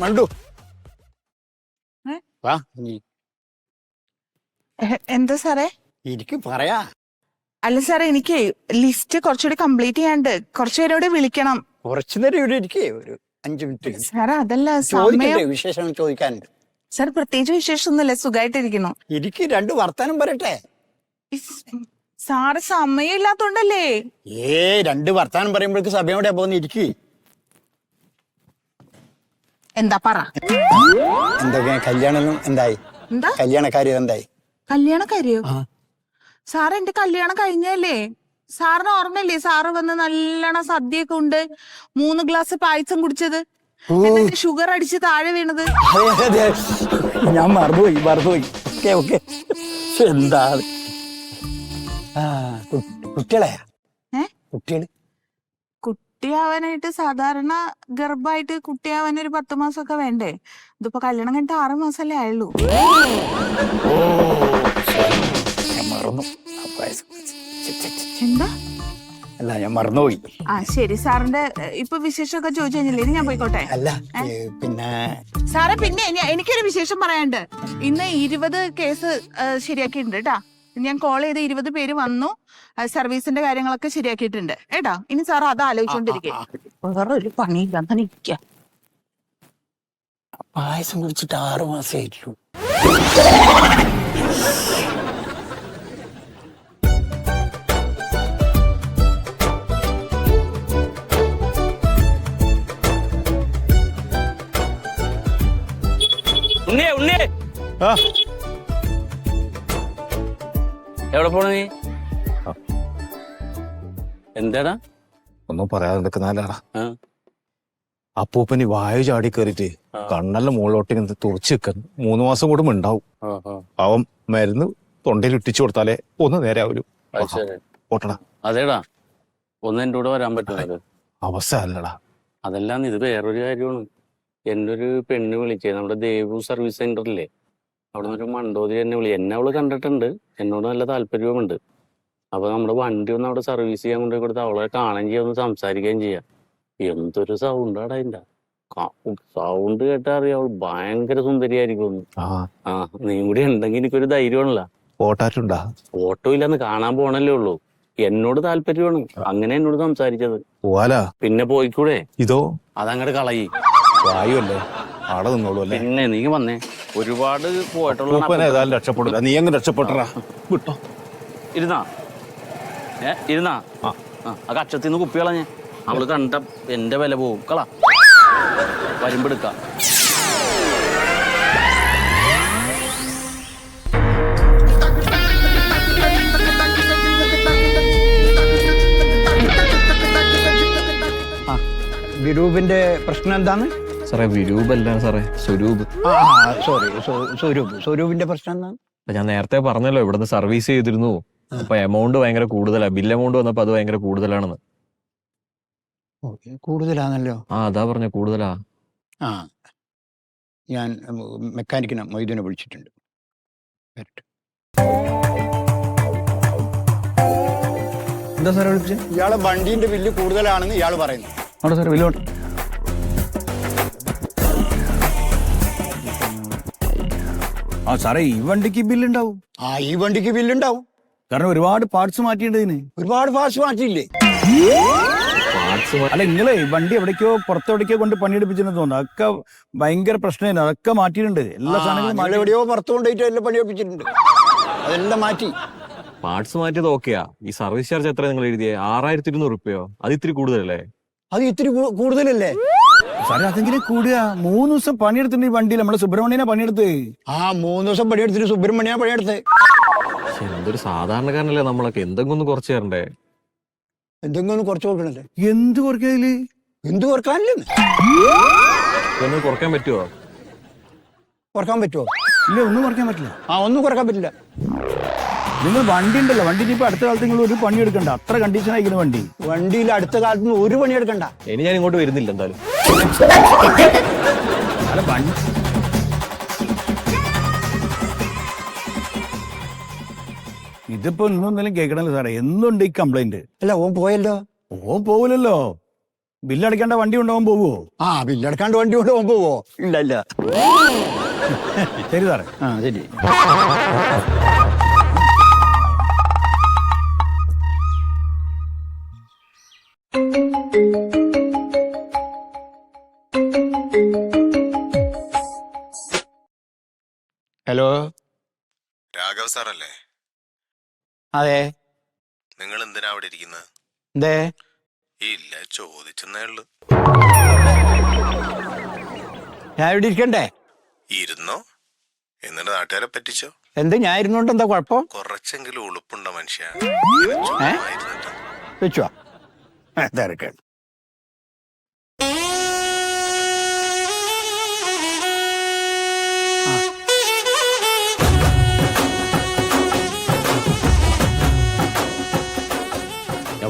മണ്ടു? വാ നീ. എന്താ സാറേ? എനിക്ക് പറയാ. അല്ല സാറേ എനിക്ക് ലിസ്റ്റ് കുറച്ചുകൂടി കംപ്ലീറ്റ് ചെയ്യാണ്ട് കുറച്ചു പേരോട് വിളിക്കണം. കുറച്ചു നേരം ഇവിടെ ഇരിക്കേ ഒരു അഞ്ചു മിനിറ്റ്. സാറേ അതല്ല ചോദിക്കട്ടെ സമയം വിശേഷം ചോദിക്കാനുണ്ട്? സാർ പ്രത്യേകിച്ച് വിശേഷമൊന്നുമില്ല സുഖമായിട്ടിരിക്കുന്നു ഇരിക്ക് രണ്ട് വർത്താനം പറയട്ടെ? സാറ് സമയം സമയമില്ലാത്തോണ്ടല്ലേ? ഏ രണ്ട് വർത്താനം പറയുമ്പോഴേക്ക് സഭയോടെ പോകുന്ന? ഇരിക്ക്. എന്താ പറ. എന്തൊക്കെ കല്യാണം എന്തായി? എന്താ? കല്യാണക്കാര്യം എന്തായി? കല്യാണക്കാരിയോ ആ. സാർ എന്റെ കല്യാണം കഴിഞ്ഞല്ലേ? സാറിന് ഓർമ്മയില്ലേ? സാറ് വന്ന് നല്ലോണം സദ്യയൊക്കെ ഉണ്ട്. മൂന്ന് ഗ്ലാസ് പായസം കുടിച്ചത്. എന്നിട്ട് ഷുഗർ അടിച്ച് താഴെ വീണത്. ഞാൻ മറന്നുപോയി മറന്നുപോയി. Okay okay. എന്താ കുട്ടികളെയാ കുട്ടികൾ? കുട്ടികൾ കുട്ടിയാവാനായിട്ട് സാധാരണ ഗർഭമായിട്ട് കുട്ടിയാവാൻ ഒരു പത്ത് മാസമൊക്കെ വേണ്ടേ? ഇതിപ്പോ കല്യാണം കഴിഞ്ഞിട്ട് ആറ് മാസമല്ലേ ആയുള്ളൂ. എന്താ? അല്ല ഞാൻ മറന്നുപോയി. ആ ശരി. സാറിന്റെ ഇപ്പൊ വിശേഷമൊക്കെ ചോദിച്ചു കഴിഞ്ഞില്ലേ? ഇനി ഞാൻ പോയിക്കോട്ടെ. അല്ല പിന്നെ സാറേ പിന്നെ എനിക്കൊരു വിശേഷം പറയാനുണ്ട്. ഇന്ന് ഇരുപത് കേസ് ശരിയാക്കിയിട്ടുണ്ട് കേട്ടാ. ഞാൻ കോൾ ചെയ്ത ഇരുപത് പേര് വന്നു. സർവീസിന്റെ കാര്യങ്ങളൊക്കെ ശരിയാക്കിയിട്ടുണ്ട്. ഏട്ടാ ഇനി സാർ അത് ആലോചിച്ചോണ്ടിരിക്കേ. ഉണ്ണേ വേറെ ഒരു പണിയില്ല എന്നാ നിക്ക. പായസം കുടിച്ചിട്ട് ആറു മാസമായിട്ടുള്ളൂ ഉണ്ണിയേ ഉണ്ണിയേ. ആ. എവിടെ പോണ നീ? എന്താടാ? ഒന്നും പറയാതെ നിൽക്കുന്നാലാടാ അപ്പൂപ്പനി വായു ചാടി കയറിട്ട്. കണ്ണെല്ലാം മുകളിലോട്ട് ഇങ്ങനെ തുറച്ചു നിൽക്കുന്നു മൂന്ന് മാസം കൂടുമ്പോ ഉണ്ടാവും. അവൻ മരുന്ന് തൊണ്ടയിൽ ഇട്ടിച്ചു കൊടുത്താലേ ഒന്ന് നേരെ ആവൂ. അത് അതേടാ. ഒന്ന് എന്റെ കൂടെ വരാൻ പറ്റുന്നത് അവസ്ഥ അല്ലടാ അതല്ലാന്ന് ഇത് വേറൊരു കാര്യമാണ്. എന്റെ ഒരു പെണ്ണ് വിളിച്ചേ നമ്മുടെ ദേവു സർവീസ് സെന്ററില്ലേ അവിടെ ഒരു മണ്ടോതി എന്നെ വിളി. എന്നെ അവൾ കണ്ടിട്ടുണ്ട്. എന്നോട് നല്ല താല്പര്യവുമുണ്ട്. അപ്പൊ നമ്മുടെ വണ്ടി ഒന്ന് അവിടെ സർവീസ് ചെയ്യാൻ കൊണ്ടുപോയി കൊടുത്ത് അവളെ കാണുകയും ചെയ്യാം ഒന്ന് സംസാരിക്കുകയും ചെയ്യാം. എന്തൊരു സൗണ്ടാടാ അതിന്റെ സൗണ്ട് കേട്ടാ അറിയാം അവൾ ഭയങ്കര സുന്ദരിയായിരിക്കും ആ. ആ നീ കൂടി ഉണ്ടെങ്കിൽ എനിക്കൊരു ധൈര്യമാണല്ലോ. ഓട്ടാറ്റുണ്ടാ ഓട്ടോ ഇല്ലെന്ന് കാണാൻ പോണല്ലേ ഉള്ളൂ. എന്നോട് താല്പര്യമാണ്. അങ്ങനെ എന്നോട് സംസാരിച്ചത്. പോവാലാ? പിന്നെ പോയിക്കൂടെ? ഇതോ? അതങ്ങട് കളയി. വായു ആടെ നിന്നോളൂ അല്ലേ? പിന്നെ നീ വന്നേ. ഒരുപാട് പോയിട്ടുള്ള ഏതായാലും രക്ഷപ്പെടില്ല. നീ അങ്ങ് രക്ഷപ്പെട്ടടാ. വിട്ടോ. ഇരുന്നാ. ഏ ഇരുന്നാ. ആ. ആ അച്ഛത്തിന്ന് കക്ഷത്തിന്ന് കുപ്പി കളഞ്ഞേ. അവൾ കണ്ട എന്റെ വില പോവും. കള. വരുമ്പോ എടുക്കാം. വിരൂപിന്റെ പ്രശ്നം എന്താണ്? സാറേ വിരൂപല്ല സാറേ സ്വരൂപ്. ആ സോറി സ്വരൂപ്. സ്വരൂപിന്റെ പ്രശ്നം എന്താണ് അപ്പൊ ഞാൻ നേരത്തെ പറഞ്ഞല്ലോ ഇവിടുന്ന് സർവീസ് ചെയ്തിരുന്നു. അപ്പൊ എമൗണ്ട് ഭയങ്കര കൂടുതലാ. ബിൽ എമൗണ്ട് വന്നപ്പോ അത് ഭയങ്കര കൂടുതലാണെന്ന്. ഓക്കെ കൂടുതലാണല്ലോ. ആ അതാ പറഞ്ഞ കൂടുതലാ. ആ. ഞാൻ മെക്കാനിക്കിനെ മൊയ്തുവിനെ വിളിച്ചിട്ടുണ്ട്. വരട്ടെ. എന്താ സാറേ വിളിച്ചത് ഇയാളെ വണ്ടീന്റെ ബില്ല് കൂടുതലാണെന്ന് ഇയാൾ പറയുന്നു. അവിടെ സാറേ വിലോട്ട് ആ സാറേ ഈ വണ്ടിക്ക് ബില്ലുണ്ടാവും. ആ ഈ വണ്ടിക്ക് ബില്ലുണ്ടാവും. കാരണം ഒരുപാട് പാർട്സ് മാറ്റിയിട്ടുണ്ട് ഇതിന്. ഒരുപാട് പാർട്സ് മാറ്റിയില്ലേ? അല്ല നിങ്ങളെ വണ്ടി എവിടേക്കോ പുറത്തെവിടേക്കോ കൊണ്ട് പണിയെടുപ്പിച്ചെന്ന് തോന്നുന്നു. അതൊക്കെ ഭയങ്കര പ്രശ്നമായിരുന്നു. അതൊക്കെ മാറ്റിയിട്ടുണ്ട്. എല്ലാ സാധനങ്ങളും മഴ എവിടെയോ പുറത്തു കൊണ്ടുപോയിട്ട് എല്ലാം പണിയെടുപ്പിച്ചിട്ടുണ്ട്. അതെല്ലാം മാറ്റി. പാർട്സ് മാറ്റിയത് ഓക്കെയാ ഈ സർവീസ് ചാർജ് എത്ര നിങ്ങൾ എഴുതിയേ? ആറായിരത്തി ഇരുന്നൂറ് റുപ്യോ? അത് ഇത്തിരി കൂടുതലല്ലേ? അത് ഇത്തിരി കൂടുതലല്ലേ? സാറേ അതെങ്ങനെ കൂടുക? മൂന്ന് ദിവസം പണിയെടുത്തിട്ടുണ്ട് ഈ വണ്ടിയിൽ നമ്മളെ സുബ്രഹ്മണ്യനെ പണിയെടുത്ത്. ആ മൂന്ന് ദിവസം പണിയെടുത്തിട്ട് സുബ്രഹ്മണ്യ പണിയെടുത്ത്. പക്ഷെ എന്തൊരു സാധാരണക്കാരനല്ലേ നമ്മളൊക്കെ. എന്തെങ്കിലും ഒന്ന് കുറച്ച് തരണ്ടേ? എന്തെങ്കിലും ഒന്ന് കുറച്ച് കൊടുക്കണല്ലേ എന്ത് കുറയ്ക്കതിൽ എന്ത് കുറക്കാനില്ലെന്ന് ഇതൊന്ന് കുറയ്ക്കാൻ പറ്റുമോ കുറയ്ക്കാൻ പറ്റുമോ ഇല്ല ഒന്നും കുറയ്ക്കാൻ പറ്റില്ല. ആ ഒന്നും കുറയ്ക്കാൻ പറ്റില്ല. നിങ്ങൾ വണ്ടി ഉണ്ടല്ലോ വണ്ടി ഇപ്പൊ അടുത്ത കാലത്ത് നിങ്ങൾ ഒരു പണി എടുക്കണ്ട. അത്ര കണ്ടീഷൻ ആയിരിക്കുന്നു വണ്ടി. വണ്ടിയിൽ അടുത്ത കാലത്ത് നിന്ന് ഒരു പണിയെടുക്കണ്ട ഇനി ഞാൻ ഇങ്ങോട്ട് വരുന്നില്ല എന്തായാലും. അല്ല വണ്ടി ഇതിപ്പോ ഇന്നൊന്നും കേൾക്കണല്ലോ സാറേ. എന്തുണ്ട് ഈ കംപ്ലൈന്റ് അല്ല ഓൻ പോയല്ലോ. ഓൻ പോവില്ലല്ലോ. ബില്ലടക്കേണ്ട വണ്ടി കൊണ്ടുപോകാൻ പോവോ? ആ ബില്ലടക്കാണ്ട് വണ്ടി ഉണ്ടോ? പോകുമ്പോ പോവോ? ഇല്ല ഇല്ല. ശരി സാറേ. ആ ശരി. ഹലോ? രാഘവ് സാറല്ലേ? അതെ. നിങ്ങൾ എന്തിനാ അവിടെ ഇരിക്കുന്നത് എന്തേ ഇല്ല ചോദിച്ചെന്നേ ഉള്ളു. ഞാൻ ഇവിടെ ഇരിക്കണ്ടേ? ഇരുന്നോ? എന്നിട്ട് നാട്ടുകാരെ പറ്റിച്ചോ? എന്ത് ഞാൻ ഇരുന്നോണ്ട് എന്താ കുഴപ്പം? കുറച്ചെങ്കിലും ഉളുപ്പുണ്ടോ മനുഷ്യ. ഏ? വെച്ചോ. തിരക്ക്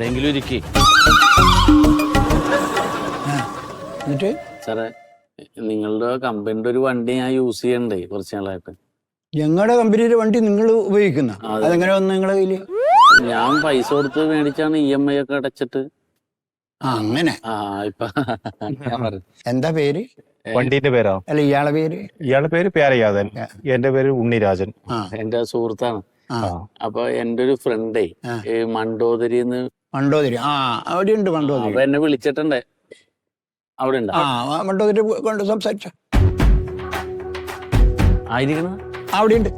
എവിടെയെങ്കിലും ഇരിക്കേ. എന്നിട്ട്? സാറേ നിങ്ങളുടെ കമ്പനിയുടെ ഒരു വണ്ടി ഞാൻ യൂസ് ചെയ്യണ്ടേ കുറച്ച് നാളായിട്ട്? ഞങ്ങളുടെ കമ്പനിയുടെ വണ്ടി നിങ്ങൾ ഉപയോഗിക്കുന്ന? അതെ. അതെങ്ങനെ വന്നു നിങ്ങളെ കയ്യിൽ? ഞാൻ പൈസ കൊടുത്ത് മേടിച്ചാണ് ഇ എം ഐ ഒക്കെ അടച്ചിട്ട്. ആ അങ്ങനെ? ആ ഇപ്പൊ ഞാൻ പറഞ്ഞു. എന്താ പേര്? വണ്ടീന്റെ പേരാ? അല്ല ഇയാളെ പേര്? ഇയാളുടെ പേര് പേരയാദൻ എന്റെ പേര് ഉണ്ണിരാജൻ. ആ. എന്റെ സുഹൃത്താണ്. ആ. അപ്പൊ എന്റെ ഒരു ഫ്രണ്ടേ ആ. മണ്ടോദരിന്ന് മണ്ടോതിരി. ആ അവിടെ ഉണ്ട് മണ്ടോതിരി. അപ്പൊ എന്നെ വിളിച്ചിട്ടുണ്ട്. അവിടെ ഉണ്ട് ആ മണ്ടോതിരി കൊണ്ട് സംസാരിച്ച. ആയിരിക്കണ അവിടെ ഉണ്ട്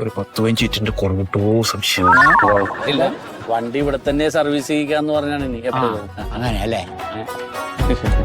ഒരു പത്ത് പതിനഞ്ച് ചീറ്റിന്റെ കുറവിട്ടോ സംശയം. ഇല്ല വണ്ടി ഇവിടെ തന്നെ സർവീസ് ചെയ്യിക്കാന്ന് പറഞ്ഞാണ് ഇനി എപ്പോഴും. അങ്ങനെ അല്ലേ? ഇക്കരെ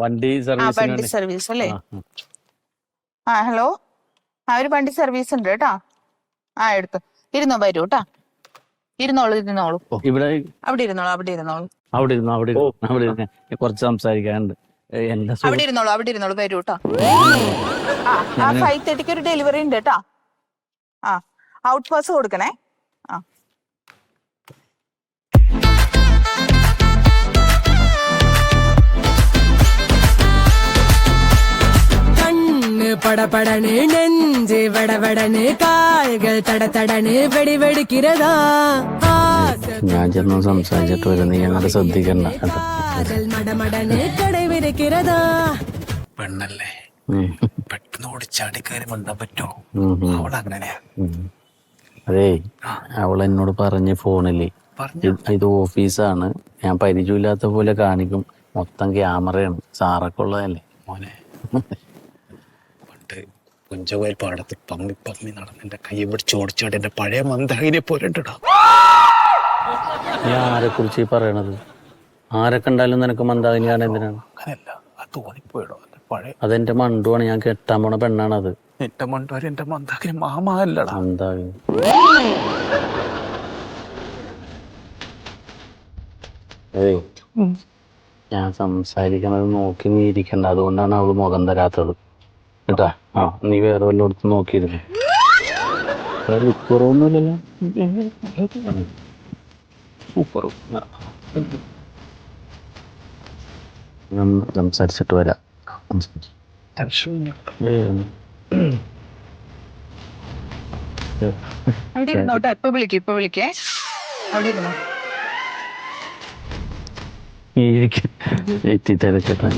വണ്ടി ആ വണ്ടി സർവീസ് അല്ലേ? ആ ഹലോ? ആ ഒരു വണ്ടി സർവീസ് ഉണ്ട് കേട്ടാ. ആ എടുത്തു. ഇരുന്നോ വരൂ കേട്ടാ ഇരുന്നോളൂ ഇരുന്നോളൂ. ഇവിടെ അവിടെ ഇരുന്നോളൂ അവിടെ ഇരുന്നോളൂ. അവിടെ ഇരുന്നു അവിടെ ഇരുന്നു അവിടെ ഇരുന്ന്. കുറച്ച് സംസാരിക്കാനുണ്ട്. എന്റെ അവിടെ ഇരുന്നോളൂ അവിടെ ഇരുന്നോളൂ വരൂ കേട്ടോ ആ ആ ഫൈവ് തേർട്ടിക്ക് ഒരു ഡെലിവറി ഉണ്ട് കേട്ടാ ആ ഔട്ട് പാസ് കൊടുക്കണേ. படபடனு நெஞ்சு வடவடனு കാലുകൾ തടതടന് വെടിവെടിക്കിരതാ. ഞാൻ ചേർന്ന് സംസാരിച്ചിട്ട് വരുന്ന ഞങ്ങൾ ശ്രദ്ധിക്കണ്ട. മടമടന് കടവിരക്കിരതാ പെണ്ണല്ലേ? പെട്ടെന്ന് ഓടിച്ചാടി കയറി കൊണ്ടാൻ പറ്റുമോ അവൾ അങ്ങനെയാ. അതേ അവൾ എന്നോട് പറഞ്ഞ് ഫോണിൽ. ഇത് ഓഫീസാണ്. ഞാൻ പരിചയമില്ലാത്ത പോലെ കാണിക്കും. മൊത്തം ക്യാമറയാണ്. സാറൊക്കെ ഉള്ളതല്ലേ? മോനെ. കുഞ്ചവയൽ പാടത്ത് പമ്മി പമ്മി നടന്ന് എന്റെ കൈ പിടിച്ച് ഓടിച്ചാടി എന്റെ പഴയ മന്ദാകിനെ പോരണ്ടടാ. ഞാൻ നീ ആരെ കുറിച്ച് പറയണത്? ആരെ കണ്ടാലും നിനക്ക് മന്ദാകിനിയാണ് എന്തിനാണ്? അങ്ങനല്ല അത് തോന്നിപ്പോയടോ എന്റെ പഴയ അതെന്റെ മണ്ടുവാണ് ഞാൻ കെട്ടാൻ പോണ പെണ്ണാണത്. എന്റെ മണ്ടോര് എന്റെ മന്ദാകിനി മാമ അല്ലടാ മന്ദാകിനി ഏയ് ഞാൻ സംസാരിക്കണത് നോക്കി നീ ഇരിക്കണ്ട. അതുകൊണ്ടാണ് അവൾ മുഖം തരാത്തത്. കേട്ടാ ആ നീ വേറെ വല്ലയിടത്തും നോക്കിയിരുന്നു? കുറവൊന്നുമില്ലല്ലോ സൂപ്പർ സംസാരിച്ചിട്ട് വരാം. അവിടെ ഇരുന്നോട്ടെ ഇപ്പൊ വിളിക്കും ഇപ്പൊ വിളിക്കേ. അവിടെ ഇരുന്നോ? നീ എത്തി തിരക്കട്ടെ.